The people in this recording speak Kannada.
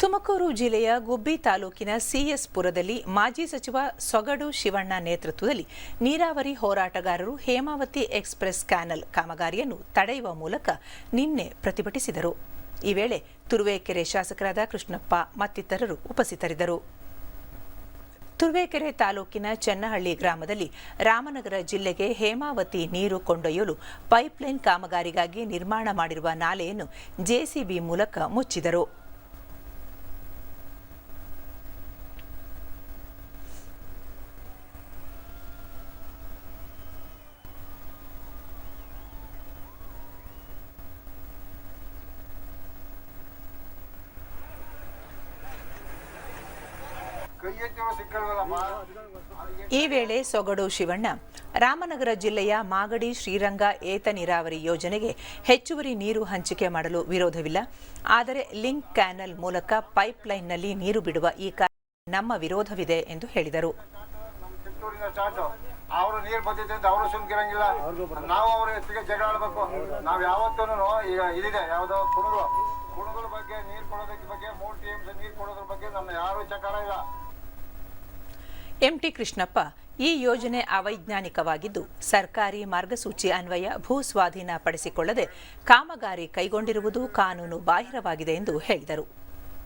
ತುಮಕೂರು ಜಿಲ್ಲೆಯ ಗುಬ್ಬಿ ತಾಲೂಕಿನ ಸಿಎಸ್ಪುರದಲ್ಲಿ ಮಾಜಿ ಸಚಿವ ಸೊಗಡು ಶಿವಣ್ಣ ನೇತೃತ್ವದಲ್ಲಿ ನೀರಾವರಿ ಹೋರಾಟಗಾರರು ಹೇಮಾವತಿ ಎಕ್ಸ್ಪ್ರೆಸ್ ಕ್ಯಾನಲ್ ಕಾಮಗಾರಿಯನ್ನು ತಡೆಯುವ ಮೂಲಕ ನಿನ್ನೆ ಪ್ರತಿಭಟಿಸಿದರು. ಈ ವೇಳೆ ತುರುವೇಕೆರೆ ಶಾಸಕರಾದ ಕೃಷ್ಣಪ್ಪ ಮತ್ತಿತರರು ಉಪಸ್ಥಿತರಿದ್ದರು. ತುರುವೇಕೆರೆ ತಾಲೂಕಿನ ಚೆನ್ನಹಳ್ಳಿ ಗ್ರಾಮದಲ್ಲಿ ರಾಮನಗರ ಜಿಲ್ಲೆಗೆ ಹೇಮಾವತಿ ನೀರು ಕೊಂಡೊಯ್ಯಲು ಪೈಪ್ಲೈನ್ ಕಾಮಗಾರಿಗಾಗಿ ನಿರ್ಮಾಣ ಮಾಡಿರುವ ನಾಲೆಯನ್ನು ಜೆಸಿಬಿ ಮೂಲಕ ಮುಚ್ಚಿದರು. ಈ ವೇಳೆ ಸೊಗಡು ಶಿವಣ್ಣ, ರಾಮನಗರ ಜಿಲ್ಲೆಯ ಮಾಗಡಿ ಶ್ರೀರಂಗ ಏತ ನೀರಾವರಿ ಯೋಜನೆಗೆ ಹೆಚ್ಚುವರಿ ನೀರು ಹಂಚಿಕೆ ಮಾಡಲು ವಿರೋಧವಿಲ್ಲ. ಆದರೆ ಲಿಂಕ್ ಕ್ಯಾನಲ್ ಮೂಲಕ ಪೈಪ್ಲೈನ್ನಲ್ಲಿ ನೀರು ಬಿಡುವ ಈ ಕಾರ್ಯ ನಮ್ಮ ವಿರೋಧವಿದೆ ಎಂದು ಹೇಳಿದರು. ಅವರು ನೀರು ಬಂದಿದೆ ಅಂತ ಅವರು ಸುಮ್ಕಿರಂಗಿಲ್ಲ. ನಾವು ಅವ್ರ ಎತ್ತಿಗೆ ಜಗಳ ಆಡ್ಬೇಕು. ನಾವ್ ಯಾವತ್ತೂ ಈಗ ಇದಿದೆ, ಯಾವ್ದೋ ಕುಣಗಳು ಕುಣಗುల ಬಗ್ಗೆ ನೀರು ಕೊಡೋದಕ್ಕೆ ಬಗ್ಗೆ ಮೂರ್ ಟಿ ಎಂ ನೀರು ಕೊಡೋದ್ರ ಬಗ್ಗೆ ನಮ್ಮ ಯಾರು ಚಕಾರ ಇಲ್ಲ. ಎಂಟಿ ಕೃಷ್ಣಪ್ಪ ಈ ಯೋಜನೆ ಅವೈಜ್ಞಾನಿಕವಾಗಿದ್ದು, ಸರ್ಕಾರಿ ಮಾರ್ಗಸೂಚಿ ಅನ್ವಯ ಭೂ ಸ್ವಾಧೀನ ಕಾಮಗಾರಿ ಕೈಗೊಂಡಿರುವುದು ಕಾನೂನು ಬಾಹಿರವಾಗಿದೆ ಎಂದು ಹೇಳಿದರು.